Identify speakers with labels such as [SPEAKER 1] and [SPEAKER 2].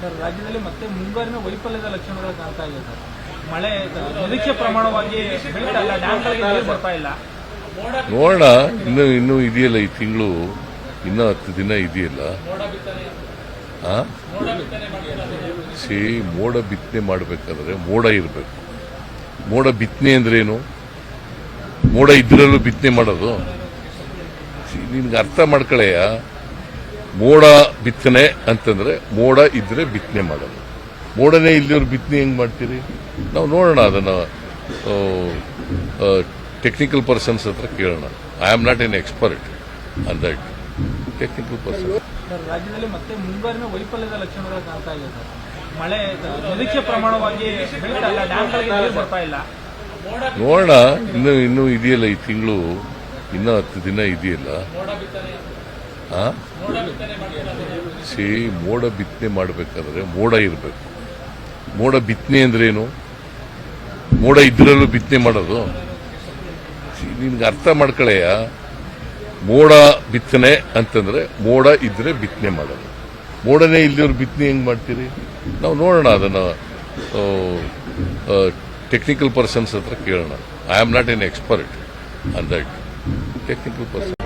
[SPEAKER 1] Sir, ರಾಜ್ಯದಲ್ಲಿ ಮತ್ತೆ ಮುಂಗಾರಿನ ವೈಫಲ್ಯದ ಲಕ್ಷಣಗಳು ಕಾಣ್ತಾ ಇದೆ ಸರ್. ಮಳೆ ನಿರೀಕ್ಷೆ ಪ್ರಮಾಣವಾಗಿ ಬರ್ತಾ ಇಲ್ಲ.
[SPEAKER 2] ನೋಡೋಣ, ಇನ್ನು, ಇನ್ನೂ ಇದೆಯಲ್ಲ ಈ ತಿಂಗಳು, ಇನ್ನೂ ಹತ್ತು ದಿನ ಇದೆಯಲ್ಲ? ಸಿ ಮೋಡ ಬಿತ್ತನೆ ಮಾಡಬೇಕಾದ್ರೆ ಮೋಡ ಇರಬೇಕು. ಮೋಡ ಬಿತ್ತನೆ ಅಂದ್ರೇನು ಮೋಡ ಇದ್ರಲ್ಲೂ ಬಿತ್ತನೆ ಮಾಡೋದು? ನಿನ್ಗೆ ಅರ್ಥ ಮಾಡ್ಕೊಳೆಯ? ಮೋಡ ಬಿತ್ತನೆ ಅಂತಂದ್ರೆ ಮೋಡ ಇದ್ರೆ ಬಿತ್ತನೆ ಮಾಡೋದು. ಮೋಡನೇ ಇಲ್ಲಿವ್ರು ಬಿತ್ತನೆ ಹೆಂಗ್ ಮಾಡ್ತೀರಿ? ನಾವು ನೋಡೋಣ ಅದನ್ನ ಟೆಕ್ನಿಕಲ್ ಪರ್ಸನ್ಸ್ ಹತ್ರ ಕೇಳೋಣ. I am not an expert on that technical person
[SPEAKER 1] ರಾಜ್ಯದಲ್ಲಿ ಮತ್ತೆ ಮುಂಗಾರಿನ ವೈಫಲ್ಯದ ಲಕ್ಷಣಗಳು ಕಾಣ್ತಾ ಇದೆ ಮಳೆ ನಿರೀಕ್ಷೆ ಪ್ರಮಾಣವಾಗಿ ಬರ್ತಾ ಇಲ್ಲ.
[SPEAKER 2] ನೋಡೋಣ ಇನ್ನು ಇನ್ನೂ ಇದೆಯಲ್ಲ ಈ ತಿಂಗಳು ಇನ್ನೂ ಹತ್ತು ದಿನ ಇದೆಯಲ್ಲ? ಸಿ ಮೋಡ ಬಿತ್ತನೆ ಮಾಡಬೇಕಾದ್ರೆ ಮೋಡ ಇರಬೇಕು. ಮೋಡ ಬಿತ್ತನೆ ಅಂದ್ರೆ ಏನು ಮೋಡ ಇದ್ರಲ್ಲೂ ಬಿತ್ತನೆ ಮಾಡೋದು? ನಿನ್ಗೆ ಅರ್ಥ ಮಾಡ್ಕೊಳೆಯ ಮೋಡ ಬಿತ್ತನೆ ಅಂತಂದ್ರೆ ಮೋಡ ಇದ್ರೆ ಬಿತ್ತನೆ ಮಾಡೋದು. ಮೋಡನೇ ಇಲ್ಲಿವ್ರು ಬಿತ್ತನೆ ಹೆಂಗ್ ಮಾಡ್ತೀರಿ? ನಾವು ನೋಡೋಣ ಅದನ್ನ ಟೆಕ್ನಿಕಲ್ ಪರ್ಸನ್ಸ್ ಹತ್ರ ಕೇಳೋಣ. I am not an expert on that technical person